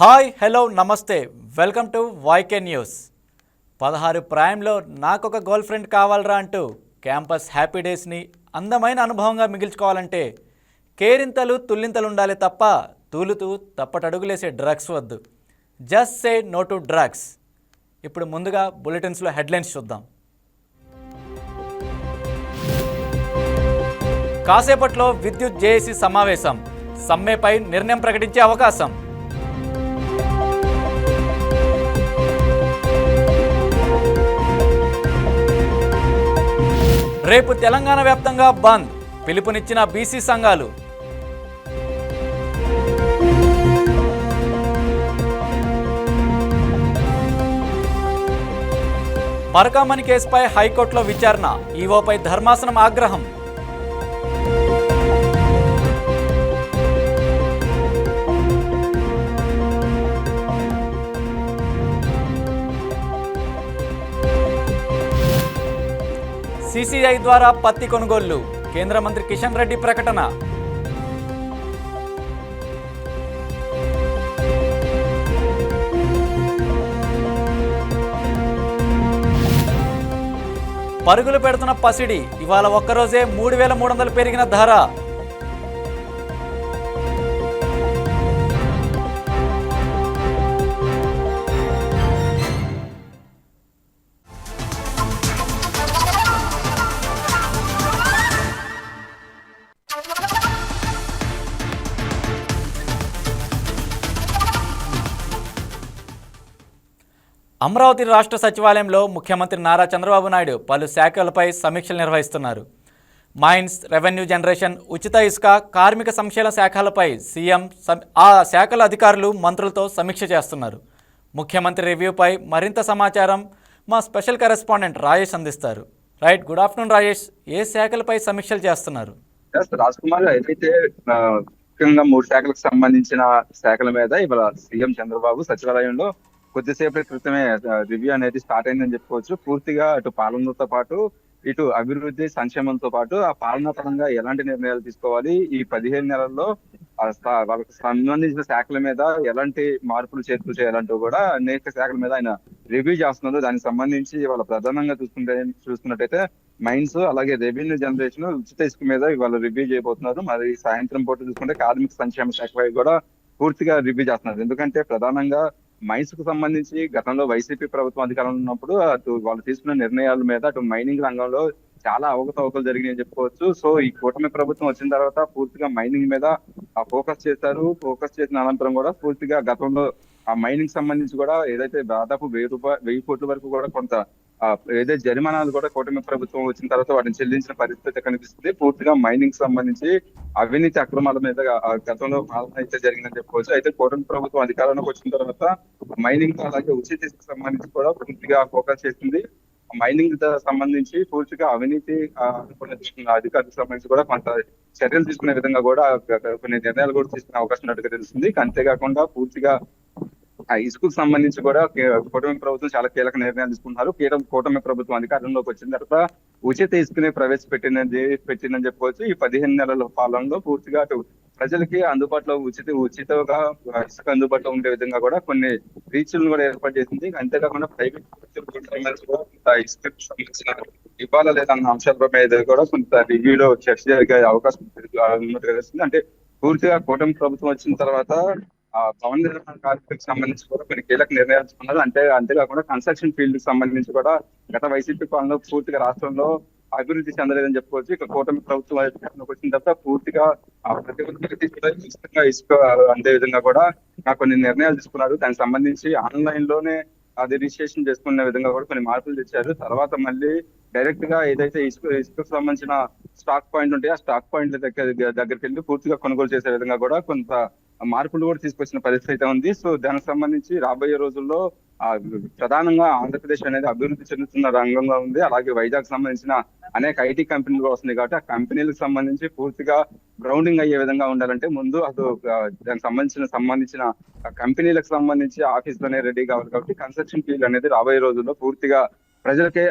Hi hello నమస్తే. Welcome to YK news. పదహారు ప్రాయంలో నాకొక గర్ల్ ఫ్రెండ్ కావాలరా అంటూ క్యాంపస్ హ్యాపీ డేస్ని అందమైన అనుభవంగా మిగిల్చుకోవాలంటే కేరింతలు తుల్లింతలు ఉండాలి తప్ప తూలుతూ తప్పటడుగులేసే డ్రగ్స్ వద్దు. Just say no to drugs. ఇప్పుడు ముందుగా బులెటిన్స్లో హెడ్లైన్స్ చూద్దాం. కాసేపట్లో విద్యుత్ జేఏసీ సమావేశం. సమ్మెపై నిర్ణయం ప్రకటించే అవకాశం. రేపు తెలంగాణ వ్యాప్తంగా బంద్. పిలుపునిచ్చిన బీసీ సంఘాలు. పరకామణి కేసుపై హైకోర్టులో విచారణ. ఈవోపై ధర్మాసనం ఆగ్రహం. సిసిఐ ద్వారా పత్తి కొనుగోళ్ళు. కేంద్ర మంత్రి కిషన్ రెడ్డి ప్రకటన. పరుగులు పెడుతున్న పసిడి ఇవాళ ఒక్కరోజే మూడు వేల మూడు వందలు పెరిగిన ధర. అమరావతి రాష్ట్ర సచివాలయంలో ముఖ్యమంత్రి నారా చంద్రబాబు నాయుడు పలు శాఖలపై సమీక్షలు నిర్వహిస్తున్నారు. మైన్స్ రెవెన్యూ జనరేషన్ ఉచిత ఇసుక కార్మిక సంక్షేమ శాఖలపై సీఎం ఆ శాఖల అధికారులు మంత్రులతో సమీక్ష చేస్తున్నారు. ముఖ్యమంత్రి రివ్యూపై మరింత సమాచారం మా స్పెషల్ కరెస్పాండెంట్ రాజేష్ అందిస్తారు. Right good afternoon Rajesh. ఏ శాఖలపై సమీక్షలు చేస్తున్నారు? రాజ్ కుమార్ ఏదైతే ముఖ్యంగా మూడు శాఖలకు సంబంధించిన శాఖల మీద ఇవాళ సీఎం చంద్రబాబు సచివాలయంలో కొద్దిసేపటి క్రితమే రివ్యూ అనేది స్టార్ట్ అయిందని చెప్పుకోవచ్చు. పూర్తిగా అటు పాలనతో పాటు ఇటు అభివృద్ధి సంక్షేమంతో పాటు ఆ పాలనా పరంగా ఎలాంటి నిర్ణయాలు తీసుకోవాలి? ఈ పదిహేను నెలల్లో వాళ్ళకి సంబంధించిన శాఖల మీద ఎలాంటి మార్పులు చేర్పులు చేయాలంటూ కూడా అనేక శాఖల మీద ఆయన రివ్యూ చేస్తున్నారు. దానికి సంబంధించి వాళ్ళ ప్రధానంగా చూసుకుంటే చూసుకున్నట్టయితే మైన్స్ అలాగే రెవెన్యూ జనరేషన్ ఉచిత ఇసుక మీద ఇవాళ రివ్యూ చేయబోతున్నారు. మరి సాయంత్రం పూట చూసుకుంటే కార్మిక సంక్షేమ శాఖ కూడా పూర్తిగా రివ్యూ చేస్తున్నారు. ఎందుకంటే ప్రధానంగా మైన్స్కు సంబంధించి గతంలో వైసీపీ ప్రభుత్వం అధికారంలో ఉన్నప్పుడు అటు వాళ్ళు తీసుకున్న నిర్ణయాల మీద అటు మైనింగ్ రంగంలో చాలా అవకతవకలు జరిగినాయని చెప్పుకోవచ్చు. సో ఈ కూటమి ప్రభుత్వం వచ్చిన తర్వాత పూర్తిగా మైనింగ్ మీద ఫోకస్ చేశారు. ఫోకస్ చేసిన అనంతరం కూడా పూర్తిగా గతంలో ఆ మైనింగ్ సంబంధించి కూడా ఏదైతే దాదాపు వెయ్యి రూపాయ వెయ్యి కోట్ల వరకు కూడా కొంత ఏదో ఏదైతే జరిమానాలు కూడా కూటమి ప్రభుత్వం వచ్చిన తర్వాత వాటిని చెల్లించిన పరిస్థితి కనిపిస్తుంది. పూర్తిగా మైనింగ్ సంబంధించి అవినీతి అక్రమాల మీద గతంలో పాలన అయితే జరిగిందని చెప్పుకోవచ్చు. అయితే కూటమి ప్రభుత్వం అధికారంలోకి వచ్చిన తర్వాత మైనింగ్ అలాగే ఉచిత సంబంధించి కూడా పూర్తిగా ఫోకస్ చేసింది మైనింగ్ సంబంధించి పూర్తిగా అవినీతి అధికారులకు సంబంధించి కూడా కొంత చర్యలు తీసుకునే విధంగా కూడా కొన్ని నిర్ణయాలు కూడా తీసుకునే అవకాశం ఉన్నట్టుగా తెలుస్తుంది. అంతేకాకుండా పూర్తిగా ఇసుకు సంబంధించి కూడా కూటమి ప్రభుత్వం చాలా కీలక నిర్ణయాలు తీసుకుంటున్నారు. కీటం కూటమి ప్రభుత్వం అధికారంలోకి వచ్చిన తర్వాత ఉచిత ఇసుకని ప్రవేశపెట్టినది పెట్టిందని చెప్పుకోవచ్చు. ఈ పదిహేను నెలల పాలనలో పూర్తిగా అటు ప్రజలకి అందుబాటులో ఉచిత ఉచితంగా ఇసుక అందుబాటులో ఉండే విధంగా కూడా కొన్ని రీచ్లను కూడా ఏర్పాటు చేసింది. అంతేకాకుండా ప్రైవేట్ ఇసుకకు సంబంధించిన ఇవ్వాలా లేదన్న అంశాలపై మీద కూడా కొంత రివ్యూలో చర్చ జరిగే అవకాశం ఉన్నట్టుగా తెలుస్తుంది అంటే పూర్తిగా కూటమి ప్రభుత్వం వచ్చిన తర్వాత ఆ భవన నిర్మాణ కార్మికులకు సంబంధించి కూడా కొన్ని కీలక నిర్ణయాలు తీసుకున్నారు. అంటే అంతేకాకుండా కన్స్ట్రక్షన్ ఫీల్డ్కి సంబంధించి కూడా గత వైసీపీ పాలనలో పూర్తిగా రాష్ట్రంలో అభివృద్ధి చెందలేదని చెప్పుకోవచ్చు. ఇక కూటమి ప్రభుత్వం అధికారంలోకి వచ్చిన తర్వాత పూర్తిగా ప్రతి ఒక్కరికి ఉచితంగా ఇసుక అందే విధంగా కూడా కొన్ని నిర్ణయాలు తీసుకున్నారు. దానికి సంబంధించి ఆన్లైన్లోనే అది రిజిస్ట్రేషన్ చేసుకునే విధంగా కూడా కొన్ని మార్పులు తెచ్చారు. తర్వాత మళ్ళీ డైరెక్ట్గా ఏదైతే ఇసుక ఇసుకకు సంబంధించిన స్టాక్ పాయింట్ ఉంటాయో ఆ స్టాక్ పాయింట్ దగ్గర దగ్గరికి వెళ్ళి పూర్తిగా కొనుగోలు చేసే విధంగా కూడా కొంత మార్పులు కూడా తీసుకొచ్చిన పరిస్థితి అయితే ఉంది. సో దానికి సంబంధించి రాబోయే రోజుల్లో ప్రధానంగా ఆంధ్రప్రదేశ్ అనేది అభివృద్ధి చెందుతున్న రంగంగా ఉంది. అలాగే వైజాగ్ సంబంధించిన అనేక ఐటీ కంపెనీలు కూడా వస్తున్నాయి కాబట్టి ఆ కంపెనీలకు సంబంధించి పూర్తిగా గ్రౌండింగ్ అయ్యే విధంగా ఉండాలంటే ముందు అది దానికి సంబంధించిన సంబంధించిన కంపెనీలకు సంబంధించి ఆఫీసులనే రెడీ కావాలి కాబట్టి కన్స్ట్రక్షన్ ఫీల్డ్ అనేది రాబోయే రోజుల్లో పూర్తిగా ప్రజలకే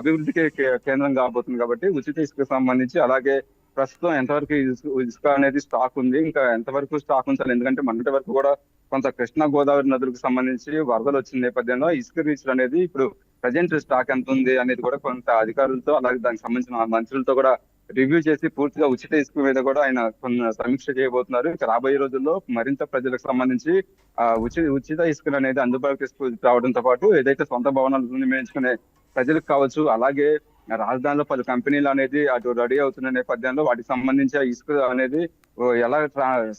అభివృద్ధికి కేంద్రం కాబోతుంది కాబట్టి ఉచిత ఇసుకకు సంబంధించి అలాగే ప్రస్తుతం ఎంతవరకు ఇసుక ఇసుక అనేది స్టాక్ ఉంది ఇంకా ఎంతవరకు స్టాక్ ఉంచాలి ఎందుకంటే మొన్నటి వరకు కూడా కొంత కృష్ణా గోదావరి నదులకు సంబంధించి వరదలు వచ్చిన నేపథ్యంలో ఇసుక రీచ్లు అనేది ఇప్పుడు ప్రజెంట్ స్టాక్ ఎంత ఉంది అనేది కూడా కొంత అధికారులతో అలాగే దానికి సంబంధించిన మంత్రులతో కూడా రివ్యూ చేసి పూర్తిగా ఉచిత ఇసుక మీద కూడా ఆయన కొన్ని సమీక్ష చేయబోతున్నారు. ఇక రాబోయే రోజుల్లో మరింత ప్రజలకు సంబంధించి ఆ ఉచిత ఉచిత ఇసుకలు అనేది అందుబాటులోకి రావడంతో పాటు ఏదైతే సొంత భవనాలు నిర్మించుకునే ప్రజలకు కావచ్చు అలాగే రాజధానిలో పలు కంపెనీలు అనేది అటు రెడీ అవుతున్న నేపథ్యంలో వాటికి సంబంధించి ఇసుక అనేది ఎలా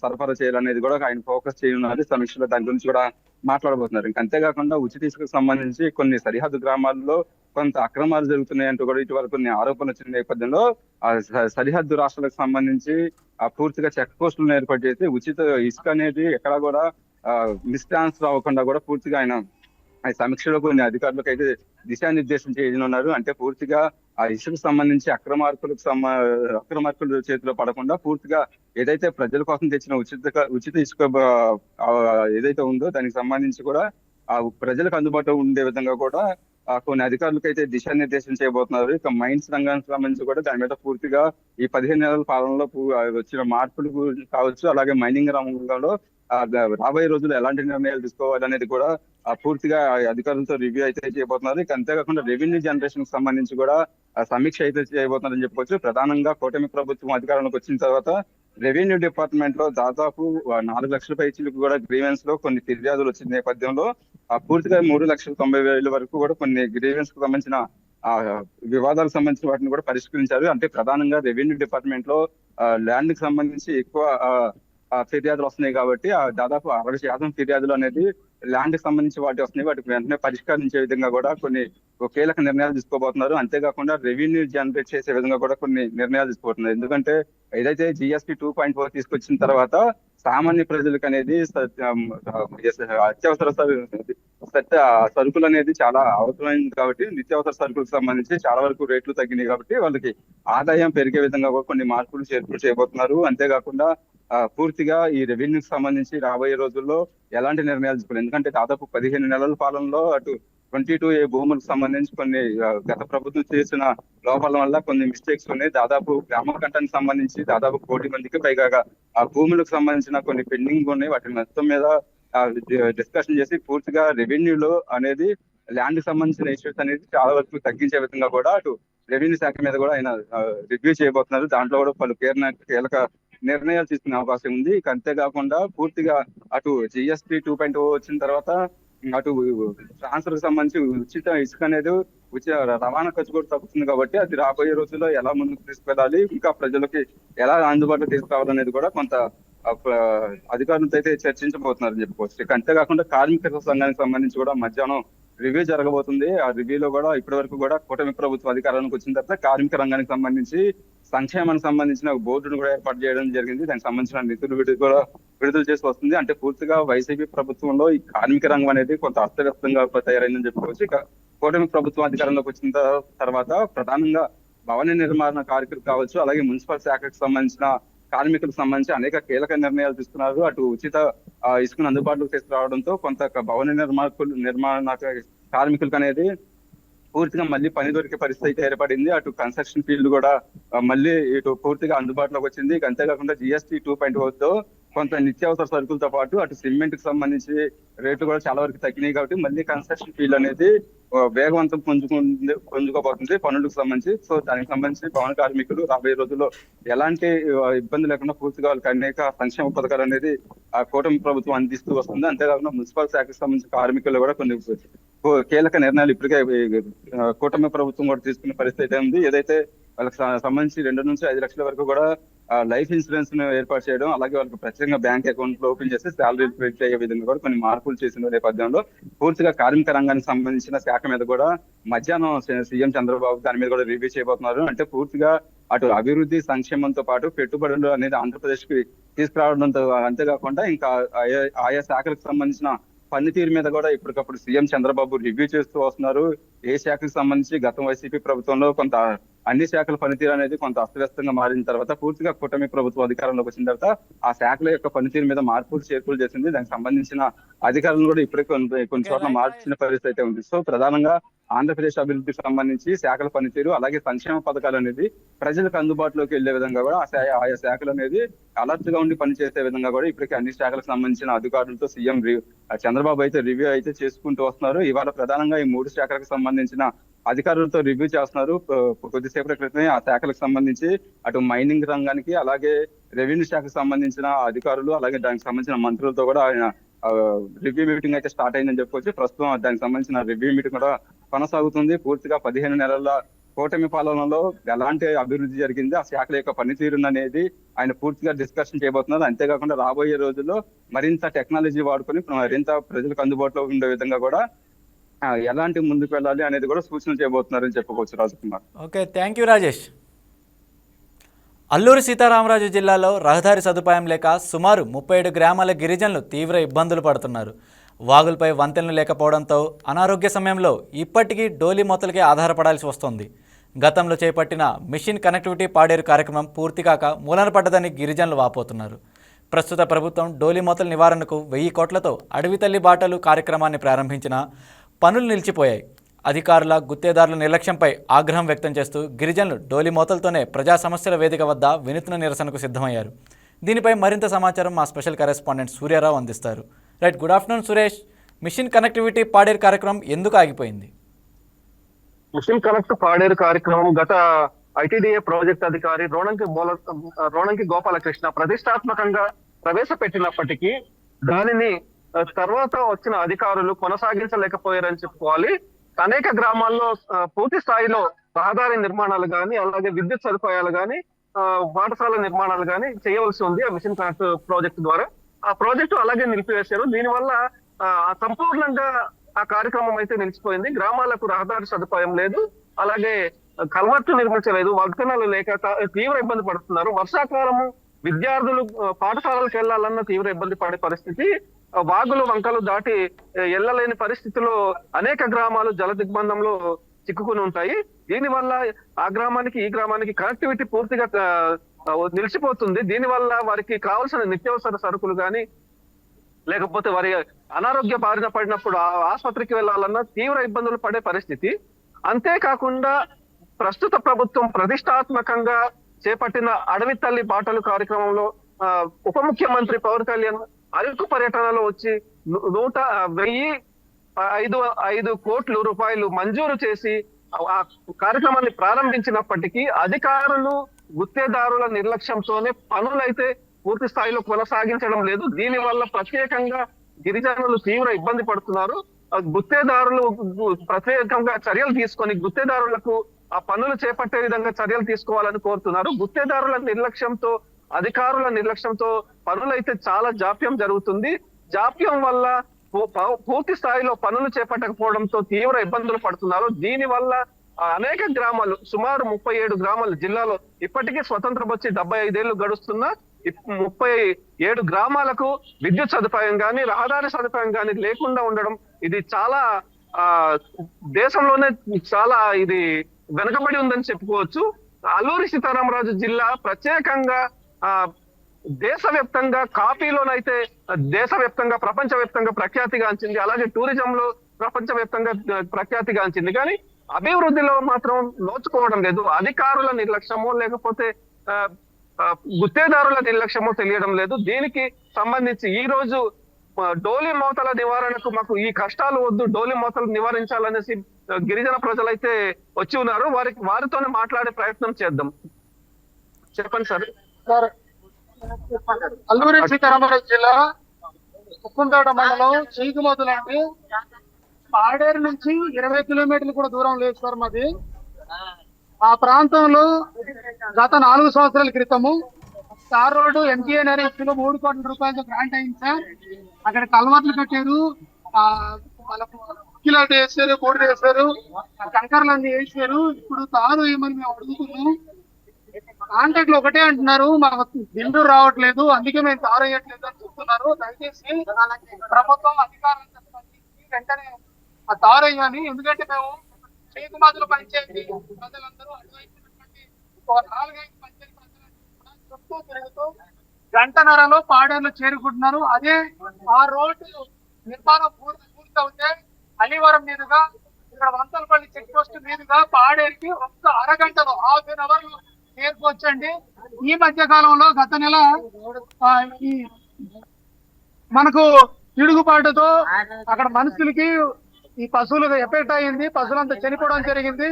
సరఫరా చేయాలనేది కూడా ఆయన ఫోకస్ చేయనున్నారు. సమీక్షలో దాని గురించి కూడా మాట్లాడబోతున్నారు. ఇంకా అంతేకాకుండా ఉచిత ఇసుకకు సంబంధించి కొన్ని సరిహద్దు గ్రామాల్లో కొంత అక్రమాలు జరుగుతున్నాయి అంటూ కూడా ఇటీవల కొన్ని ఆరోపణలు వచ్చిన నేపథ్యంలో ఆ సరిహద్దు రాష్ట్రాలకు సంబంధించి ఆ పూర్తిగా చెక్ పోస్టులను ఏర్పాటు చేసి ఉచిత ఇసుక అనేది ఎక్కడ కూడా మిస్ ట్రాన్స్ఫర్ అవ్వకుండా కూడా పూర్తిగా ఆయన సమీక్షలో కొన్ని అధికారులకు అయితే దిశానిర్దేశం చేయనున్నారు. అంటే పూర్తిగా ఆ ఇసుకు సంబంధించి అక్రమార్కులకు సంబ అక్రమార్కుల చేతిలో పడకుండా పూర్తిగా ఏదైతే ప్రజల కోసం తెచ్చిన ఉచిత ఉచిత ఇసుక ఏదైతే ఉందో దానికి సంబంధించి కూడా ఆ ప్రజలకు అందుబాటులో ఉండే విధంగా కూడా కొన్ని అధికారులకు అయితే దిశానిర్దేశం చేయబోతున్నారు. ఇక మైన్స్ రంగానికి సంబంధించి కూడా దాని మీద పూర్తిగా ఈ పదిహేను నెలల పాలనలో వచ్చిన మార్పులు కావచ్చు. అలాగే మైనింగ్ రంగంలో రాబోయే రోజుల్లో ఎలాంటి నిర్ణయాలు తీసుకోవాలనేది కూడా ఆ పూర్తిగా అధికారులతో రివ్యూ అయితే చేయబోతున్నారు. ఇక అంతేకాకుండా రెవెన్యూ జనరేషన్కి సంబంధించి కూడా సమీక్ష అయితే చేయబోతున్నారని చెప్పుకోవచ్చు ప్రధానంగా కూటమి ప్రభుత్వం అధికారంలోకి వచ్చిన తర్వాత రెవెన్యూ డిపార్ట్మెంట్లో దాదాపు నాలుగు లక్షల పైచీలకు కూడా గ్రీవెన్స్లో కొన్ని ఫిర్యాదులు వచ్చిన నేపథ్యంలో ఆ పూర్తిగా మూడు లక్షల తొంభై వేల వరకు కూడా కొన్ని గ్రీవెన్స్కు సంబంధించిన ఆ వివాదాలకు సంబంధించిన వాటిని కూడా పరిష్కరించారు. అంటే ప్రధానంగా రెవెన్యూ డిపార్ట్మెంట్లో ల్యాండ్కి సంబంధించి ఎక్కువ ఫిర్యాదులు వస్తున్నాయి కాబట్టి ఆ దాదాపు అరవై శాతం ఫిర్యాదులు అనేది ల్యాండ్కి సంబంధించి వాటి వస్తున్నాయి. వాటికి వెంటనే పరిష్కరించే విధంగా కూడా కొన్ని ఒక కీలక నిర్ణయాలు తీసుకోబోతున్నారు. అంతేకాకుండా రెవెన్యూ జనరేట్ చేసే విధంగా కూడా కొన్ని నిర్ణయాలు తీసుకోబోతున్నారు. ఎందుకంటే ఏదైతే జిఎస్టీ టూ పాయింట్ ఫోర్ తీసుకొచ్చిన తర్వాత సామాన్య ప్రజలకు అనేది అత్యవసర సరుకులు అనేది చాలా అవసరమైంది కాబట్టి నిత్యావసర సరుకులకు సంబంధించి చాలా వరకు రేట్లు తగ్గినాయి కాబట్టి వాళ్ళకి ఆదాయం పెరిగే విధంగా కూడా కొన్ని మార్పులు చేర్పులు చేయబోతున్నారు. అంతేకాకుండా పూర్తిగా ఈ రెవెన్యూకి సంబంధించి రాబోయే రోజుల్లో ఎలాంటి నిర్ణయాలు తీసుకోవాలి? ఎందుకంటే దాదాపు పదిహేను నెలల పాలనలో అటు ట్వంటీ టూ ఏ భూములకు సంబంధించి కొన్ని గత ప్రభుత్వం చేసిన లోపాల వల్ల కొన్ని మిస్టేక్స్ ఉన్నాయి. దాదాపు గ్రామ కంటానికి సంబంధించి దాదాపు కోటి మందికి పైగా ఆ భూములకు సంబంధించిన కొన్ని పెండింగ్ ఉన్నాయి. వాటి మొత్తం మీద డిస్కషన్ చేసి పూర్తిగా రెవెన్యూలో అనేది ల్యాండ్కి సంబంధించిన ఇష్యూస్ అనేది చాలా వరకు తగ్గించే విధంగా కూడా అటు రెవెన్యూ శాఖ మీద కూడా ఆయన రివ్యూ చేయబోతున్నారు. దాంట్లో కూడా పలు కీలక నిర్ణయాలు తీసుకునే అవకాశం ఉంది. అంతేకాకుండా పూర్తిగా అటు జిఎస్టీ టూ పాయింట్ వచ్చిన తర్వాత అటు ట్రాన్స్ఫర్కి సంబంధించి ఉచిత ఇసుక అనేది ఉచిత రవాణా ఖర్చు కూడా తగ్గుతుంది కాబట్టి అది రాబోయే రోజుల్లో ఎలా ముందుకు తీసుకెళ్ళాలి ఇంకా ప్రజలకి ఎలా అందుబాటులో తీసుకురావాలనేది కూడా కొంత అధికారులతో అయితే చర్చించబోతున్నారని చెప్పుకోవచ్చు. ఇక అంతేకాకుండా కార్మిక సంఘానికి సంబంధించి కూడా మధ్యాహ్నం రివ్యూ జరగబోతుంది. ఆ రివ్యూలో కూడా ఇప్పటి వరకు కూడా కూటమి ప్రభుత్వ అధికారానికి వచ్చిన తర్వాత కార్మిక రంగానికి సంబంధించి సంక్షేమానికి సంబంధించిన ఒక బోర్డును కూడా ఏర్పాటు చేయడం జరిగింది. దానికి సంబంధించిన నిధులు విడుదల కూడా విడుదల చేసి వస్తుంది. అంటే పూర్తిగా వైసీపీ ప్రభుత్వంలో ఈ కార్మిక రంగం అనేది కొంత అస్తవ్యస్తంగా తయారైందని చెప్పుకోవచ్చు. ఇక కూటమి ప్రభుత్వం అధికారంలోకి వచ్చిన తర్వాత ప్రధానంగా భవన నిర్మాణ కార్మికులు కావచ్చు అలాగే మున్సిపల్ శాఖకు సంబంధించిన కార్మికులకు సంబంధించి అనేక కీలక నిర్ణయాలు తీసుకున్నారు. అటు ఉచిత ఇసుకను అందుబాటులోకి తీసుకురావడంతో కొంత భవన నిర్మాణకులు నిర్మాణ కార్మికులకు అనేది పూర్తిగా మళ్ళీ పని దొరికే పరిస్థితి అయితే ఏర్పడింది. అటు కన్స్ట్రక్షన్ ఫీల్డ్ కూడా మళ్ళీ ఇటు పూర్తిగా అందుబాటులోకి వచ్చింది. అంతేకాకుండా జిఎస్టీ టూ పాయింట్తో కొంత నిత్యావసర సరుకులతో పాటు అటు సిమెంట్కి సంబంధించి రేట్లు కూడా చాలా వరకు తగ్గినాయి కాబట్టి మళ్ళీ కన్స్ట్రక్షన్ ఫీల్డ్ అనేది వేగవంతం పుంజుకుంది పుంజుకోబోతుంది పనులకు సంబంధించి. సో దానికి సంబంధించి భవన కార్మికులు రాబోయే రోజుల్లో ఎలాంటి ఇబ్బంది లేకుండా పూర్తిగా వాళ్ళకి అనేక సంక్షేమ పథకాలు అనేది ఆ కూటమి ప్రభుత్వం అందిస్తూ వస్తుంది. అంతేకాకుండా మున్సిపల్ శాఖకు సంబంధించిన కార్మికులు కూడా కొన్ని కీలక నిర్ణయాలు ఇప్పటికే కూటమి ప్రభుత్వం కూడా తీసుకున్న పరిస్థితి ఉంది ఏదైతే వాళ్ళకి సంబంధించి రెండు నుంచి ఐదు లక్షల వరకు కూడా లైఫ్ ఇన్సూరెన్స్ను ఏర్పాటు చేయడం అలాగే వాళ్ళకి ప్రత్యేకంగా బ్యాంక్ అకౌంట్ ఓపెన్ చేసి శాలరీ క్రెడిట్ అయ్యే విధంగా కూడా కొన్ని మార్పులు చేసిన నేపథ్యంలో పూర్తిగా కార్మిక రంగానికి సంబంధించిన శాఖ మీద కూడా మధ్యాహ్నం సీఎం చంద్రబాబు దాని మీద కూడా రివ్యూ చేయబోతున్నారు. అంటే పూర్తిగా అటు అభివృద్ధి సంక్షేమంతో పాటు పెట్టుబడులు అనేది ఆంధ్రప్రదేశ్కి తీసుకురావడంతో అంతేకాకుండా ఇంకా ఆయా ఆయా శాఖలకు సంబంధించిన పనితీరు మీద కూడా ఇప్పటికప్పుడు సీఎం చంద్రబాబు రివ్యూ చేస్తూ వస్తున్నారు. ఏ శాఖకు సంబంధించి గతం వైసీపీ ప్రభుత్వంలో కొంత అన్ని శాఖల పనితీరు అనేది కొంత అస్తవ్యస్తంగా మారిన తర్వాత పూర్తిగా కూటమి ప్రభుత్వం అధికారంలోకి వచ్చిన తర్వాత ఆ శాఖల యొక్క పనితీరు మీద మార్పులు చేర్పులు చేసింది. దానికి సంబంధించిన అధికారులను కూడా ఇప్పటికే కొన్ని కొన్ని చోట్ల మార్చిన పరిస్థితి అయితే ఉంది. సో ప్రధానంగా ఆంధ్రప్రదేశ్ అభివృద్ధికి సంబంధించి శాఖల పనితీరు అలాగే సంక్షేమ పథకాలు అనేది ప్రజలకు అందుబాటులోకి వెళ్ళే విధంగా కూడా ఆయా శాఖలు అనేది అలర్ట్గా ఉండి పనిచేసే విధంగా కూడా ఇప్పటికే అన్ని శాఖలకు సంబంధించిన అధికారులతో సీఎం చంద్రబాబు అయితే రివ్యూ అయితే చేసుకుంటూ వస్తున్నారు. ఇవాళ ప్రధానంగా ఈ మూడు శాఖలకు సంబంధించిన అధికారులతో రివ్యూ చేస్తున్నారు. కొద్దిసేపటి క్రితమే ఆ శాఖలకు సంబంధించి అటు మైనింగ్ రంగానికి అలాగే రెవెన్యూ శాఖకు సంబంధించిన అధికారులు అలాగే దానికి సంబంధించిన మంత్రులతో కూడా ఆయన రివ్యూ మీటింగ్ అయితే స్టార్ట్ అయిందని చెప్పుకోవచ్చు ప్రస్తుతం దానికి సంబంధించిన రివ్యూ మీటింగ్ కూడా కొనసాగుతుంది. పూర్తిగా పదిహేను నెలల కూటమి పాలనలో ఎలాంటి అభివృద్ధి జరిగింది ఆ శాఖల యొక్క పనితీరు అనేది ఆయన పూర్తిగా డిస్కషన్ చేయబోతున్నారు. అంతేకాకుండా రాబోయే రోజుల్లో మరింత టెక్నాలజీ వాడుకొని మరింత ప్రజలకు అందుబాటులో ఉండే విధంగా కూడా ఎలాంటి ముందుకు వెళ్ళాలి అనేది కూడా సూచనలు చేయబోతున్నారని చెప్పుకోవచ్చు Rajkumar okay thank you Rajesh. Alluri Sitaramaraju జిల్లాలో రహదారి సదుపాయం లేక సుమారు ముప్పై ఏడు గ్రామాల గిరిజనులు తీవ్ర ఇబ్బందులు పడుతున్నారు. వాగులపై వంతెనలు లేకపోవడంతో అనారోగ్య సమయంలో ఇప్పటికీ డోలీ మొత్తలకే ఆధారపడాల్సి వస్తోంది. గతంలో చేపట్టిన మిషన్ కనెక్టివిటీ పాడేరు కార్యక్రమం పూర్తి కాక మూలన పడ్డదని గిరిజనులు వాపోతున్నారు. ప్రస్తుత ప్రభుత్వం డోలీ మొత్తల నివారణకు వెయ్యి కోట్లతో అడవి తల్లి బాటలు కార్యక్రమాన్ని ప్రారంభించిన పనులు నిలిచిపోయాయి. అధికారుల గుత్తేదారుల నిర్లక్ష్యంపై ఆగ్రహం వ్యక్తం చేస్తూ గిరిజనులు డోలి మోతలతోనే ప్రజా సమస్యల వేదిక వద్ద వినూత్న నిరసనకు సిద్ధమయ్యారు. దీనిపై మరింత సమాచారం మా స్పెషల్ కరెస్పాండెంట్ సూర్యారావు అందిస్తారు. Right good afternoon Suresh. Mission connectivity Paderu కార్యక్రమం ఎందుకు ఆగిపోయింది? మిషన్ కనెక్ట్ పాడేరు కార్యక్రమం గత ఐటీడీఏ ప్రాజెక్ట్ అధికారి రోణంకి మూల రోణంకి గోపాలకృష్ణ ప్రతిష్టాత్మకంగా ప్రవేశపెట్టినప్పటికీ దానిని తర్వాత వచ్చిన అధికారులు కొనసాగించలేకపోయారని చెప్పుకోవాలి. అనేక గ్రామాల్లో పూర్తి స్థాయిలో రహదారి నిర్మాణాలు గాని అలాగే విద్యుత్ సదుపాయాలు కానీ ఆ, పాఠశాల నిర్మాణాలు కానీ చేయవలసి ఉంది ఆ మిషన్ కనెక్ట్ ప్రాజెక్ట్ ద్వారా. ఆ ప్రాజెక్టు అలాగే నిలిపివేశారు. దీనివల్ల ఆ, సంపూర్ణంగా ఆ కార్యక్రమం అయితే నిలిచిపోయింది. గ్రామాలకు రహదారి సదుపాయం లేదు. అలాగే కల్వర్టు నిర్మించలేదు వర్ధనాలు లేక తీవ్ర ఇబ్బంది పడుతున్నారు. వర్షాకాలము విద్యార్థులు పాఠశాలకు పాఠశాలలకు వెళ్ళాలన్న తీవ్ర ఇబ్బంది పడే పరిస్థితి వాగులు వంకలు దాటి ఎల్లలేని పరిస్థితిలో అనేక గ్రామాలు జల దిగ్బంధంలో చిక్కుకుని ఉంటాయి. దీనివల్ల ఆ గ్రామానికి ఈ గ్రామానికి కనెక్టివిటీ పూర్తిగా నిలిచిపోతుంది. దీనివల్ల వారికి కావాల్సిన నిత్యావసర సరుకులు కానీ లేకపోతే వారి అనారోగ్య బారిన పడినప్పుడు ఆ ఆసుపత్రికి వెళ్ళాలన్నా తీవ్ర ఇబ్బందులు పడే పరిస్థితి. అంతేకాకుండా ప్రస్తుత ప్రభుత్వం ప్రతిష్టాత్మకంగా చేపట్టిన అడవి తల్లి బాటలు కార్యక్రమంలో ఆ, ఉప ముఖ్యమంత్రి పవన్ కళ్యాణ్ అరకు పర్యటనలో వచ్చి నూట వెయ్యి ఐదు ఐదు కోట్లు రూపాయలు మంజూరు చేసి ఆ కార్యక్రమాన్ని ప్రారంభించినప్పటికీ అధికారులు గుత్తేదారుల నిర్లక్ష్యంతోనే పనులైతే పూర్తి స్థాయిలో కొనసాగించడం లేదు. దీని వల్ల ప్రత్యేకంగా గిరిజనులు తీవ్ర ఇబ్బంది పడుతున్నారు. గుత్తేదారులు ప్రత్యేకంగా చర్యలు తీసుకొని గుత్తేదారులకు ఆ పనులు చేపట్టే విధంగా చర్యలు తీసుకోవాలని కోరుతున్నారు. గుత్తేదారుల నిర్లక్ష్యంతో అధికారుల నిర్లక్ష్యంతో పనులైతే చాలా జాప్యం జరుగుతుంది. జాప్యం వల్ల పూర్తి స్థాయిలో పనులు చేపట్టకపోవడంతో తీవ్ర ఇబ్బందులు పడుతున్నారు. దీని వల్ల అనేక గ్రామాలు సుమారు ముప్పై ఏడు గ్రామాలు జిల్లాలో ఇప్పటికే స్వతంత్రం వచ్చి డెబ్బై ఐదేళ్ళు గడుస్తున్నా ముప్పై ఏడు గ్రామాలకు విద్యుత్ సదుపాయం కానీ రహదారి సదుపాయం కానీ లేకుండా ఉండడం ఇది చాలా ఆ దేశంలోనే చాలా ఇది వెనుకబడి ఉందని చెప్పుకోవచ్చు. అల్లూరి సీతారామరాజు జిల్లా ప్రత్యేకంగా దేశవ్యాప్తంగా కాఫీలోనైతే దేశవ్యాప్తంగా ప్రపంచవ్యాప్తంగా ప్రఖ్యాతిగాంచింది అలాగే టూరిజం లో ప్రపంచవ్యాప్తంగా ప్రఖ్యాతిగాంచింది కానీ అభివృద్ధిలో మాత్రం నోచుకోవడం లేదు. అధికారుల నిర్లక్ష్యమో లేకపోతే ఆ, గుత్తేదారుల నిర్లక్ష్యమో తెలియడం లేదు. దీనికి సంబంధించి ఈ రోజు డోలి మోతల నివారణకు మాకు ఈ కష్టాలు వద్దు డోలి మోతలు నివారించాలనేసి గిరిజన ప్రజలైతే వచ్చి ఉన్నారు. వారికి వారితోనే మాట్లాడే ప్రయత్నం చేద్దాం. చెప్పండి సార్. సార్ అల్లూరి సీతారామరాజు జిల్లా ఉక్కుంపేట మండలం చీకుమోతు లాంటి పాడేరు నుంచి ఇరవై కిలోమీటర్లు కూడా దూరం లేదు సార్ మాది. ఆ ప్రాంతంలో గత నాలుగు సంవత్సరాల క్రితము స్టార్ రోడ్డు ఎన్టీఏ నరేష్లో మూడు కోట్ల రూపాయలతో గ్రాంట్ అయింది సార్. అక్కడ కల్వర్లు కట్టారు. ఆ వేసారు కోడి వేసారు కంకర్లు అన్ని వేసారు ఇప్పుడు తారు ఏమని మేము అడుగుతున్నాం. కాంటాక్ట్లో ఒకటే అంటున్నారు మాకు బిల్లు రావట్లేదు అందుకే మేము తారయ్యట్లేదు అని చెప్తున్నారు. దయచేసి ప్రభుత్వం అధికారం వెంటనే ఆ తారయ్యాని ఎందుకంటే మేము చేతి మాదులు పనిచేయండి. ప్రజలందరూ అటువైపు ఒక నాలుగైదు పంచాయతీ ప్రజలు చుట్టూ తిరుగుతూ గంటన్నరలో పాడేరు చేరుకుంటున్నారు. అదే ఆ రోడ్డు నిర్మాణం పూర్తి పూర్తవుతే అలివరం మీదుగా ఇక్కడ వంతలపల్లి చెక్ పోస్ట్ మీదుగా పాడేరుకి ఒక్క అరగంటలో హాఫ్ అన్ అవర్ పేర్కొచ్చండి. ఈ మధ్య కాలంలో గత నెల మనకు పిడుగుపాటుతో అక్కడ మనుషులకి ఈ పశువులకు ఎఫెక్ట్ అయింది పశువులంతా చనిపోవడం జరిగింది.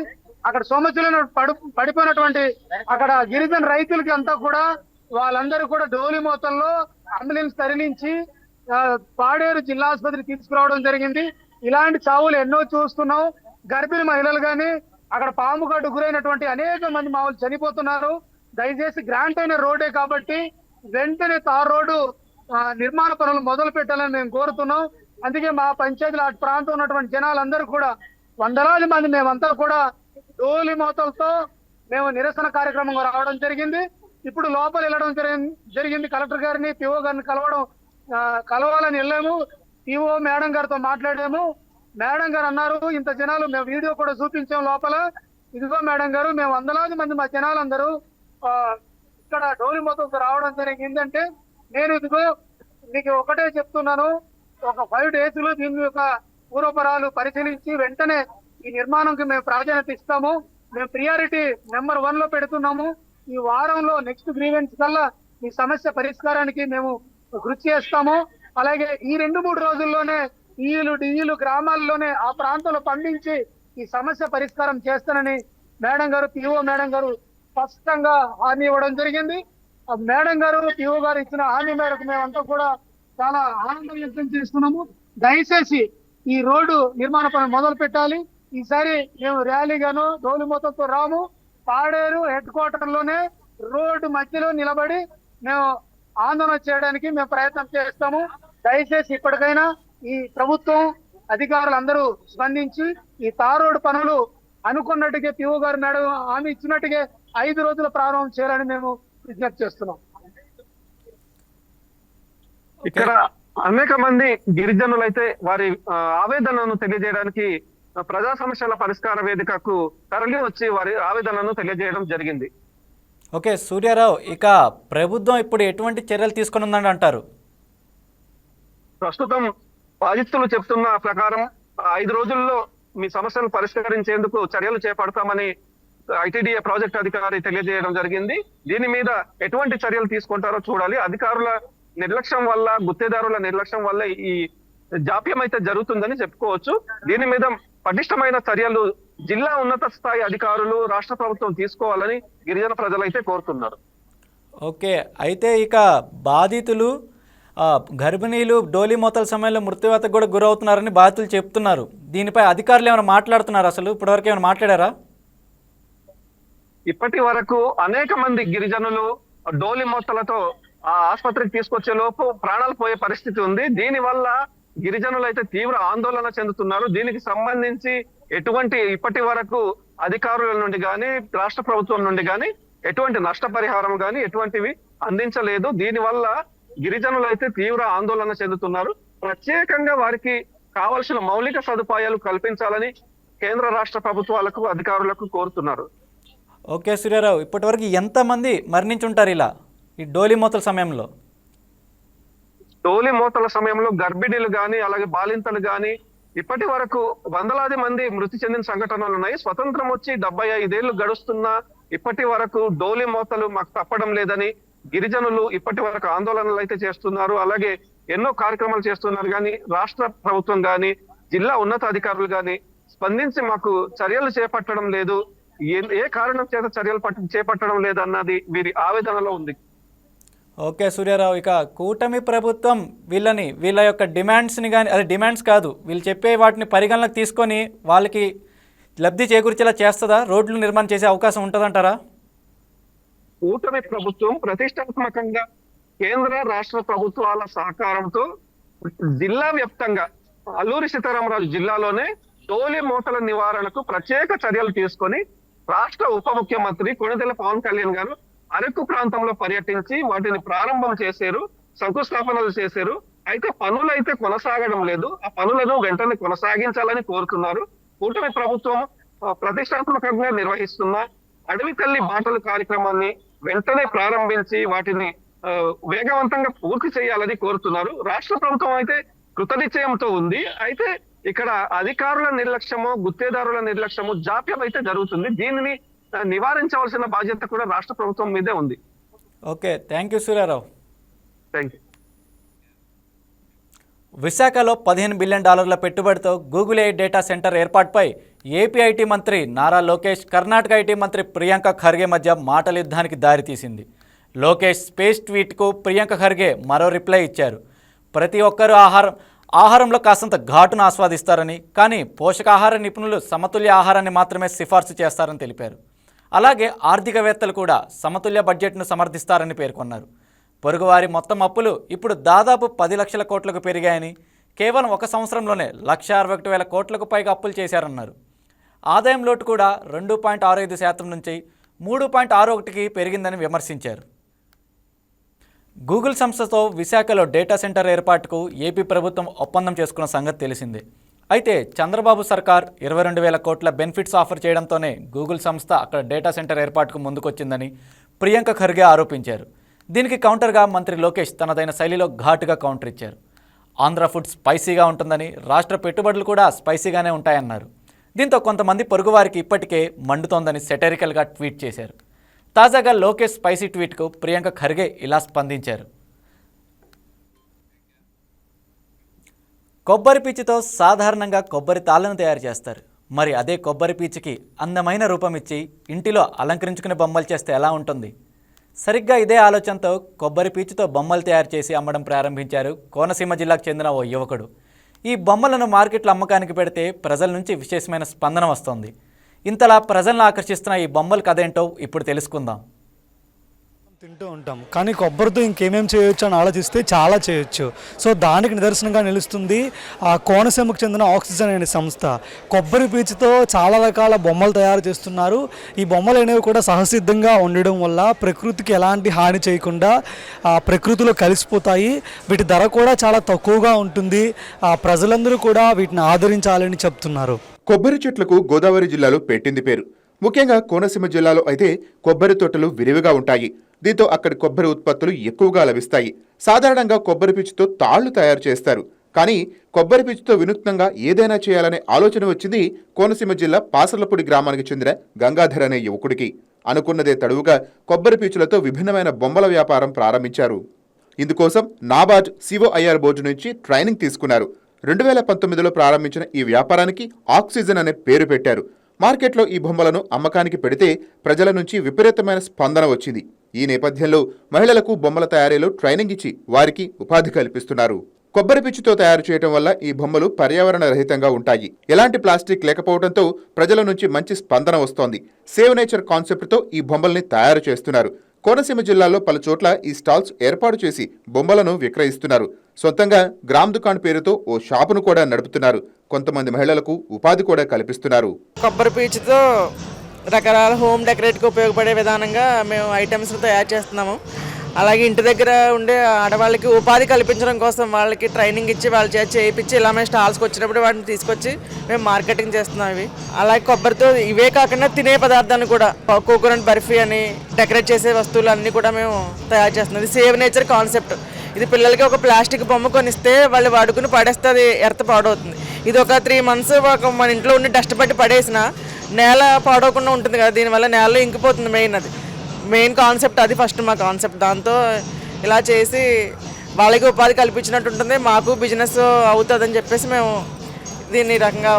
అక్కడ సోమచులను పడు పడిపోయినటువంటి అక్కడ గిరిజన రైతులకి అంతా కూడా వాళ్ళందరూ కూడా డోలి మోతల్లో అంబులెన్స్ తరలించి పాడేరు జిల్లా ఆసుపత్రికి తీసుకురావడం జరిగింది. ఇలాంటి చావులు ఎన్నో చూస్తున్నాం. గర్భిణీ మహిళలు కానీ అక్కడ పాము గడ్డు గురైనటువంటి అనేక మంది మామూలు చనిపోతున్నారు. దయచేసి గ్రాంట్ అయిన రోడ్డే కాబట్టి వెంటనే తార్ రోడ్డు నిర్మాణ పనులు మొదలు పెట్టాలని మేము కోరుతున్నాం. అందుకే మా పంచాయతీలో అటు ప్రాంతం ఉన్నటువంటి జనాలందరూ కూడా వందలాది మంది మేమంతా కూడా డోలి మోతలతో మేము నిరసన కార్యక్రమం రావడం జరిగింది. ఇప్పుడు లోపల వెళ్ళడం జరిగింది జరిగింది. కలెక్టర్ గారిని పిఓ గారిని కలవడం కలవాలని వెళ్ళాము. పిఓ మేడం గారితో మాట్లాడాము. మేడం గారు అన్నారు ఇంత జనాలు మేము వీడియో కూడా చూపించాం లోపల. ఇదిగో మేడం గారు మేము వందలాది మంది మా జనాలందరూ ఇక్కడ డోలి మొత్తం రావడం జరిగిందంటే నేను ఇదిగో మీకు ఒకటే చెప్తున్నాను. ఒక ఫైవ్ డేస్లో దీని యొక్క పూర్వపరాలు పరిశీలించి వెంటనే ఈ నిర్మాణంకి మేము ప్రాధాన్యత ఇస్తాము. మేము ప్రియారిటీ నెంబర్ వన్లో పెడుతున్నాము. ఈ వారంలో నెక్స్ట్ గ్రీవెన్స్ కల్లా ఈ సమస్య పరిష్కారానికి మేము కృషి చేస్తాము. అలాగే ఈ రెండు మూడు రోజుల్లోనే ఈలు డిఈలు గ్రామాల్లోనే ఆ ప్రాంతంలో పండించి ఈ సమస్య పరిష్కారం చేస్తానని మేడం గారు పిఓ మేడం గారు స్పష్టంగా హామీ ఇవ్వడం జరిగింది. ఆ మేడం గారు పిఓ గారు ఇచ్చిన హామీ మేరకు మేమంతా కూడా చాలా ఆనందం వ్యక్తం చేస్తున్నాము. దయచేసి ఈ రోడ్డు నిర్మాణ పనులు మొదలు పెట్టాలి. ఈసారి మేము ర్యాలీగాను డోలు మొత్తంతో రాము. పాడేరు హెడ్ క్వార్టర్లోనే రోడ్డు మధ్యలో నిలబడి మేము ఆందోళన చేయడానికి మేము ప్రయత్నం చేస్తాము. దయచేసి ఇప్పటికైనా ఈ ప్రభుత్వం అధికారులందరూ స్పందించి ఈ తార్ రోడ్డు పనులు అనుకున్నట్టుగా పిఓ గారు మేడం హామీ ఇచ్చినట్టుగా ఐదు రోజుల ప్రారంభం చేయాలని మేము విజ్ఞప్తి చేస్తున్నాం. ఇక్కడ అనేక మంది గిరిజనులైతే వారి ఆ, ఆవేదనను తెలియజేయడానికి ప్రజా సమస్యల పరిష్కార వేదికకు తరలి వచ్చి వారి ఆవేదనను తెలియజేయడం జరిగింది. ఓకే సూర్యారావు ఇక ప్రభుత్వం ఇప్పుడు ఎటువంటి చర్యలు తీసుకుని అంటారు? ప్రస్తుతం బాధితులు చెప్తున్న ప్రకారం ఐదు రోజుల్లో మీ సమస్యలు పరిష్కరించేందుకు చర్యలు చేపడతామని ఐటీడీఏ ప్రాజెక్ట్ అధికారి తెలియజేయడం జరిగింది. దీని మీద ఎటువంటి చర్యలు తీసుకుంటారో చూడాలి. అధికారుల నిర్లక్ష్యం వల్ల గుత్తేదారుల నిర్లక్ష్యం వల్ల ఈ జాప్యం అయితే జరుగుతుందని చెప్పుకోవచ్చు. దీని మీద పటిష్టమైన చర్యలు జిల్లా ఉన్నత స్థాయి అధికారులు రాష్ట్ర ప్రభుత్వం తీసుకోవాలని గిరిజన ప్రజలైతే కోరుతున్నారు. ఓకే. అయితే ఇక బాధితులు గర్భిణీలు డోలీ మోతల సమయంలో మృత్యువతకు కూడా గురవుతున్నారని బాధితులు చెప్తున్నారు. దీనిపై అధికారులు ఏమైనా మాట్లాడుతున్నారు అసలు? ఇప్పటివరకు ఏమైనా మాట్లాడారా? ఇప్పటి వరకు అనేక మంది గిరిజనులు డోలి మూతలతో ఆ ఆసుపత్రికి తీసుకొచ్చే లోపు ప్రాణాలు పోయే పరిస్థితి ఉంది. దీని వల్ల గిరిజనులు అయితే తీవ్ర ఆందోళన చెందుతున్నారు. దీనికి సంబంధించి ఎటువంటి ఇప్పటి వరకు అధికారుల నుండి గాని రాష్ట్ర ప్రభుత్వం నుండి గాని ఎటువంటి నష్టపరిహారం గాని ఎటువంటివి అందించలేదు. దీని వల్ల గిరిజనులు అయితే తీవ్ర ఆందోళన చెందుతున్నారు. ప్రత్యేకంగా వారికి కావలసిన మౌలిక సదుపాయాలు కల్పించాలని కేంద్ర రాష్ట్ర ప్రభుత్వాలకు అధికారులకు కోరుతున్నారు. ఓకే సూర్యారావు ఇప్పటివరకు ఎంతమంది మరణించుంటారు ఇలా? ఈ డోలీ మోతల సమయంలో. తోలి మూతల సమయంలో గర్భిణీలు గాని అలాగే బాలింతలు గాని ఇప్పటి వరకు వందలాది మంది మృతి చెందిన సంఘటనలు ఉన్నాయి. స్వతంత్రం వచ్చి డెబ్బై ఐదేళ్ళు గడుస్తున్నా ఇప్పటి వరకు డోలి మూతలు మాకు తప్పడం లేదని గిరిజనులు ఇప్పటి వరకు ఆందోళనలు అయితే చేస్తున్నారు. అలాగే ఎన్నో కార్యక్రమాలు చేస్తున్నారు. కానీ రాష్ట్ర ప్రభుత్వం కానీ జిల్లా ఉన్నతాధికారులు కానీ స్పందించి మాకు చర్యలు చేపట్టడం లేదు. ఏ- ఏ కారణం చేత చర్యలు పట్ట- చేపట్టడం లేదన్నది వీరి ఆవేదనలో ఉంది. ఓకే సూర్యారావు ఇక కూటమి ప్రభుత్వం వీళ్ళని వీళ్ళ యొక్క డిమాండ్స్ని కానీ అది డిమాండ్స్ కాదు వీళ్ళు చెప్పే వాటిని పరిగణలోకి తీసుకొని వాళ్ళకి లబ్ధి చేకూర్చేలా చేస్తుందా? రోడ్లు నిర్మాణం చేసే అవకాశం ఉంటుందంటారా? కూటమి ప్రభుత్వం ప్రతిష్టాత్మకంగా కేంద్ర రాష్ట్ర ప్రభుత్వాల సహకారంతో జిల్లా వ్యాప్తంగా అల్లూరి సీతారామరాజు జిల్లాలోనే తోలి మూతల నివారణకు ప్రత్యేక చర్యలు తీసుకొని రాష్ట్ర ఉప ముఖ్యమంత్రి కొణిదెల పవన్ కళ్యాణ్ గారు అరకు ప్రాంతంలో పర్యటించి వాటిని ప్రారంభం చేశారు శంకుస్థాపనలు చేశారు. అయితే పనులు అయితే కొనసాగడం లేదు. ఆ పనులను వెంటనే కొనసాగించాలని కోరుతున్నారు. కూటమి ప్రభుత్వం ప్రతిష్టాత్మకంగా నిర్వహిస్తున్న అడవి తల్లి బాటలు కార్యక్రమాన్ని వెంటనే ప్రారంభించి వాటిని వేగవంతంగా పూర్తి చేయాలని కోరుతున్నారు. రాష్ట్ర ప్రభుత్వం అయితే కృతనిశ్చయంతో ఉంది. అయితే ఇక్కడ అధికారుల నిర్లక్ష్యము గుత్తేదారుల నిర్లక్ష్యము జాప్యం అయితే జరుగుతుంది. దీనిని నివారించవలసిన బాధ్యత కూడా రాష్ట్ర ప్రభుత్వం మీదే ఉంది. Okay. Thank you Suryarao. Thank you. విశాఖలో పదిహేను బిలియన్ డాలర్ల పెట్టుబడితో గూగుల్ ఏ డేటా సెంటర్ ఏర్పాటుపై ఏపీ ఐటీ మంత్రి నారా లోకేష్ కర్ణాటక ఐటీ మంత్రి ప్రియాంక ఖర్గే మధ్య మాటల యుద్ధానికి దారితీసింది. లోకేష్ స్పేస్ ట్వీట్కు ప్రియాంక ఖర్గే మరో రిప్లై ఇచ్చారు. ప్రతి ఒక్కరూ ఆహారం ఆహారంలో కాసంత ఘాటును ఆస్వాదిస్తారని కానీ పోషకాహార నిపుణులు సమతుల్య ఆహారాన్ని మాత్రమే సిఫార్సు చేస్తారని తెలిపారు. అలాగే ఆర్థికవేత్తలు కూడా సమతుల్య బడ్జెట్ను సమర్థిస్తారని పేర్కొన్నారు. పొరుగువారి మొత్తం అప్పులు ఇప్పుడు దాదాపు పది లక్షల కోట్లకు పెరిగాయని కేవలం ఒక సంవత్సరంలోనే లక్ష అరవై ఒకటి వేల కోట్లకు పైగా అప్పులు చేశారన్నారు. ఆదాయం లోటు కూడా రెండు పాయింట్ ఆరు ఐదు శాతం నుంచి మూడు పాయింట్ ఆరు ఒకటికి పెరిగిందని విమర్శించారు. గూగుల్ సంస్థతో విశాఖలో డేటా సెంటర్ ఏర్పాటుకు ఏపీ ప్రభుత్వం ఒప్పందం చేసుకున్న సంగతి తెలిసిందే. అయితే చంద్రబాబు సర్కార్ ఇరవై రెండు వేల కోట్ల బెనిఫిట్స్ ఆఫర్ చేయడంతోనే గూగుల్ సంస్థ అక్కడ డేటా సెంటర్ ఏర్పాటుకు ముందుకొచ్చిందని ప్రియాంక ఖర్గే ఆరోపించారు. దీనికి కౌంటర్గా మంత్రి లోకేష్ తనదైన శైలిలో ఘాటుగా కౌంటర్ ఇచ్చారు. ఆంధ్ర ఫుడ్ స్పైసీగా ఉంటుందని రాష్ట్ర పెట్టుబడులు కూడా స్పైసీగానే ఉంటాయన్నారు. దీంతో కొంతమంది పొరుగువారికి ఇప్పటికే మండుతోందని సెటరికల్గా ట్వీట్ చేశారు. తాజాగా లోకేష్ స్పైసీ ట్వీట్కు ప్రియాంక ఖర్గే ఇలా స్పందించారు. కొబ్బరి పీచుతో సాధారణంగా కొబ్బరి తాళ్ళను తయారు చేస్తారు. మరి అదే కొబ్బరి పీచుకి అందమైన రూపం ఇచ్చి ఇంటిలో అలంకరించుకునే బొమ్మలు చేస్తే ఎలా ఉంటుంది? సరిగ్గా ఇదే ఆలోచనతో కొబ్బరి పీచుతో బొమ్మలు తయారు చేసి అమ్మడం ప్రారంభించారు కోనసీమ జిల్లాకు చెందిన ఓ యువకుడు. ఈ బొమ్మలను మార్కెట్లో అమ్మకానికి పెడితే ప్రజల నుంచి విశేషమైన స్పందన వస్తోంది. ఇంతలా ప్రజలను ఆకర్షిస్తున్న ఈ బొమ్మల కథ ఏంటో ఇప్పుడు తెలుసుకుందాం. తింటూ ఉంటాం. కానీ కొబ్బరితో ఇంకేమేం చేయొచ్చు అని ఆలోచిస్తే చాలా చేయొచ్చు. సో దానికి నిదర్శనంగా నిలుస్తుంది ఆ కోనసీమకు చెందిన ఆక్సిజన్ అనే సంస్థ. కొబ్బరి పీచుతో చాలా రకాల బొమ్మలు తయారు చేస్తున్నారు. ఈ బొమ్మలు అనేవి కూడా సహసిద్ధంగా ఉండడం వల్ల ప్రకృతికి ఎలాంటి హాని చేయకుండా ఆ ప్రకృతిలో కలిసిపోతాయి. వీటి ధర కూడా చాలా తక్కువగా ఉంటుంది. ఆ ప్రజలందరూ కూడా వీటిని ఆదరించాలని చెప్తున్నారు. కొబ్బరి చెట్లకు గోదావరి జిల్లాలో పెట్టింది పేరు. ముఖ్యంగా కోనసీమ జిల్లాలో అయితే కొబ్బరి తోటలు విరివిగా ఉంటాయి. దీంతో అక్కడి కొబ్బరి ఉత్పత్తులు ఎక్కువగా లభిస్తాయి. సాధారణంగా కొబ్బరి పీచుతో తాళ్ళు తయారు చేస్తారు. కానీ కొబ్బరి పీచుతో వినూత్నంగా ఏదైనా చేయాలనే ఆలోచన వచ్చింది కోనసీమ జిల్లా పాసర్లపూడి గ్రామానికి చెందిన గంగాధర్ అనే యువకుడికి. అనుకున్నదే తడువుగా కొబ్బరి పీచులతో విభిన్నమైన బొమ్మల వ్యాపారం ప్రారంభించారు. ఇందుకోసం నాబార్డ్ సిఓఐఆర్ బోర్డు నుంచి ట్రైనింగ్ తీసుకున్నారు. రెండు వేల పంతొమ్మిదిలో ప్రారంభించిన ఈ వ్యాపారానికి ఆక్సిజన్ అనే పేరు పెట్టారు. మార్కెట్లో ఈ బొమ్మలను అమ్మకానికి పెడితే ప్రజల నుంచి విపరీతమైన స్పందన వచ్చింది. ఈ నేపథ్యంలో మహిళలకు బొమ్మల తయారీలో ట్రైనింగ్ ఇచ్చి వారికి ఉపాధి కల్పిస్తున్నారు. కొబ్బరి పిచ్చితో తయారు చేయడం వల్ల ఈ బొమ్మలు పర్యావరణ రహితంగా ఉంటాయి. ఎలాంటి ప్లాస్టిక్ లేకపోవడంతో ప్రజల నుంచి మంచి స్పందన వస్తోంది. సేవ్ నేచర్ కాన్సెప్ట్తో ఈ బొమ్మల్ని తయారు చేస్తున్నారు. కోనసీమ జిల్లాలో పలు చోట్ల ఈ స్టాల్స్ ఏర్పాటు చేసి బొమ్మలను విక్రయిస్తున్నారు. సొంతంగా గ్రామ్ దుకాణ్ పేరుతో ఓ షాపును కూడా నడుపుతున్నారు. కొంతమంది మహిళలకు ఉపాధి కూడా కల్పిస్తున్నారు. కొబ్బరి పీచుతో రకరకాల హోమ్ డెకరేట్కి ఉపయోగపడే విధానంగా మేము ఐటమ్స్ తయారు చేస్తున్నాము. అలాగే ఇంటి దగ్గర ఉండే ఆడవాళ్ళకి ఉపాధి కల్పించడం కోసం వాళ్ళకి ట్రైనింగ్ ఇచ్చి వాళ్ళ చేతి చేయించి ఇలా మేము స్టాల్స్కి వచ్చినప్పుడు వాటిని తీసుకొచ్చి మేము మార్కెటింగ్ చేస్తున్నాం ఇవి. అలాగే కొబ్బరితో ఇవే కాకుండా తినే పదార్థాన్ని కూడా కోకోనట్ బర్ఫీ అని డెకరేట్ చేసే వస్తువులు అన్నీ కూడా మేము తయారు చేస్తున్నాం. ఇది సేవ్ నేచర్ కాన్సెప్ట్. ఇది పిల్లలకి ఒక ప్లాస్టిక్ బొమ్మ కొనిస్తే వాళ్ళు వాడుకుని పడేస్తే అది ఎర్త పాడవుతుంది. ఇది ఒక త్రీ మంత్స్ ఒక మన ఇంట్లో ఉండి డస్ట్ పట్టి పడేసిన నేల పాడవకుండా ఉంటుంది కదా దీనివల్ల నేలలో ఇంకిపోతుంది మెయిన్ అది. మెయిన్ కాన్సెప్ట్ అది ఫస్ట్ మా కాన్సెప్ట్ దాంతో ఇలా చేసి వాళ్ళకి ఉపాధి కల్పించినట్టు ఉంటుంది మాకు బిజినెస్ అవుతుందని చెప్పేసి మేము దీన్ని రకంగా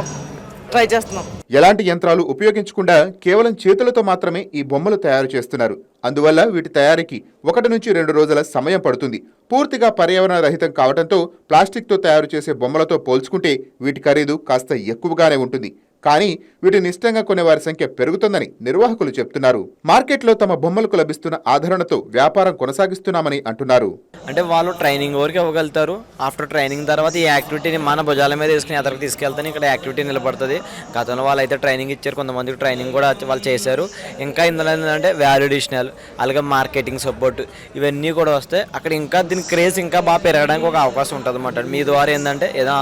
ట్రై చేస్తున్నాం. ఎలాంటి యంత్రాలు ఉపయోగించకుండా కేవలం చేతులతో మాత్రమే ఈ బొమ్మలు తయారు చేస్తున్నారు. అందువల్ల వీటి తయారీకి ఒకటి నుంచి రెండు రోజుల సమయం పడుతుంది. పూర్తిగా పర్యావరణ రహితం కావడంతో ప్లాస్టిక్తో తయారు చేసే బొమ్మలతో పోల్చుకుంటే వీటి ఖరీదు కాస్త ఎక్కువగానే ఉంటుంది. కానీ వీటిని ఇష్టంగా కొనేవారి సంఖ్య పెరుగుతుందని నిర్వాహకులు చెప్తున్నారు. మార్కెట్లో తమ బొమ్మలకు లభిస్తున్న ఆదరణతో వ్యాపారం కొనసాగిస్తున్నామని అంటున్నారు. అంటే వాళ్ళు ట్రైనింగ్ వరకు ఇవ్వగలుగుతారు. ఆఫ్టర్ ట్రైనింగ్ తర్వాత ఈ యాక్టివిటీని మన భుజాల మీద వేసుకుని అతనికి తీసుకెళ్తాను ఇక్కడ యాక్టివిటీ నిలబడుతుంది. గతంలో వాళ్ళు అయితే ట్రైనింగ్ ఇచ్చారు. కొంతమందికి ట్రైనింగ్ కూడా వాళ్ళు చేశారు. ఇంకా ఇందులో ఏంటంటే వాల్యుడేషనల్ అలాగే మార్కెటింగ్ సపోర్ట్ ఇవన్నీ కూడా వస్తే అక్కడ ఇంకా దీని క్రేజ్ ఇంకా బాగా పెరగడానికి ఒక అవకాశం ఉంటుంది అన్నమాట మీ ద్వారా ఏంటంటే ఏదో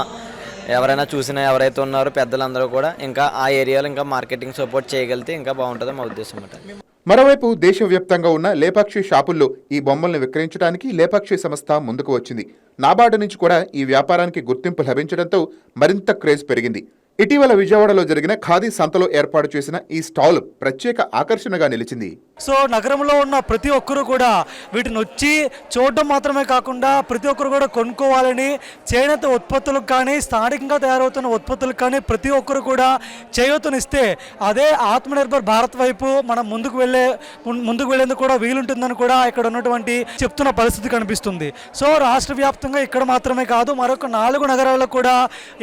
ఎవరైనా చూసినా ఎవరైతే ఉన్నారో పెద్దలందరూ కూడా ఇంకా ఆ ఏరియాలో ఇంకా మార్కెటింగ్ సపోర్ట్ చేయగలిగితే ఇంకా బాగుంటుంది మా ఉద్దేశం అన్నమాట మరోవైపు దేశవ్యాప్తంగా ఉన్న లేపాక్షి షాపుల్లో ఈ బొమ్మల్ని విక్రయించడానికి లేపాక్షి సంస్థ ముందుకు వచ్చింది. నాబార్డు నుంచి కూడా ఈ వ్యాపారానికి గుర్తింపు లభించడంతో మరింత క్రేజ్ పెరిగింది. ఇటీవల విజయవాడలో జరిగిన ఖాదీ సంతలో ఏర్పాటు చేసిన ఈ స్టాల్ ప్రత్యేక ఆకర్షణగా నిలిచింది. సో నగరంలో ఉన్న ప్రతి ఒక్కరూ కూడా వీటిని వచ్చి చూడడం మాత్రమే కాకుండా ప్రతి ఒక్కరు కూడా కొనుక్కోవాలని చేనేత ఉత్పత్తులకు కానీ స్థానికంగా తయారవుతున్న ఉత్పత్తులకు కానీ ప్రతి ఒక్కరు కూడా చేయూతనిస్తే అదే ఆత్మనిర్భర్ భారత్ వైపు మనం ముందుకు వెళ్ళే ముందుకు వెళ్ళేందుకు కూడా వీలుంటుందని కూడా ఇక్కడ ఉన్నటువంటి చెప్తున్న పరిస్థితి కనిపిస్తుంది. సో రాష్ట్ర వ్యాప్తంగా ఇక్కడ మాత్రమే కాదు మరొక నాలుగు నగరాల్లో కూడా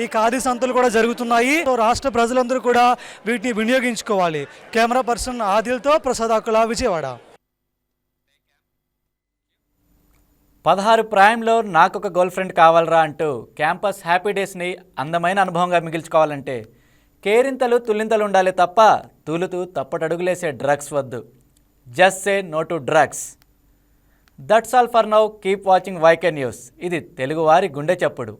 ఈ ఖాదీ సంతలు కూడా జరుగుతున్నాయి. సో రాష్ట్ర ప్రజలందరూ కూడా వీటిని వినియోగించుకోవాలి. కెమెరా పర్సన్ ఆదిల్తో ప్రసాద్ ఆకుల విజయవాడ. పదహారు ప్రాయంలో నాకొక గర్ల్ ఫ్రెండ్ కావాలరా అంటూ క్యాంపస్ హ్యాపీ డేస్ని అందమైన అనుభవంగా మిగిల్చుకోవాలంటే కేరింతలు తుల్లింతలు ఉండాలి తప్ప తూలుతూ తప్పటడుగులేసే డ్రగ్స్ వద్దు. Just say no to drugs that's all for now keep watching YK news ఇది తెలుగువారి గుండె చప్పుడు.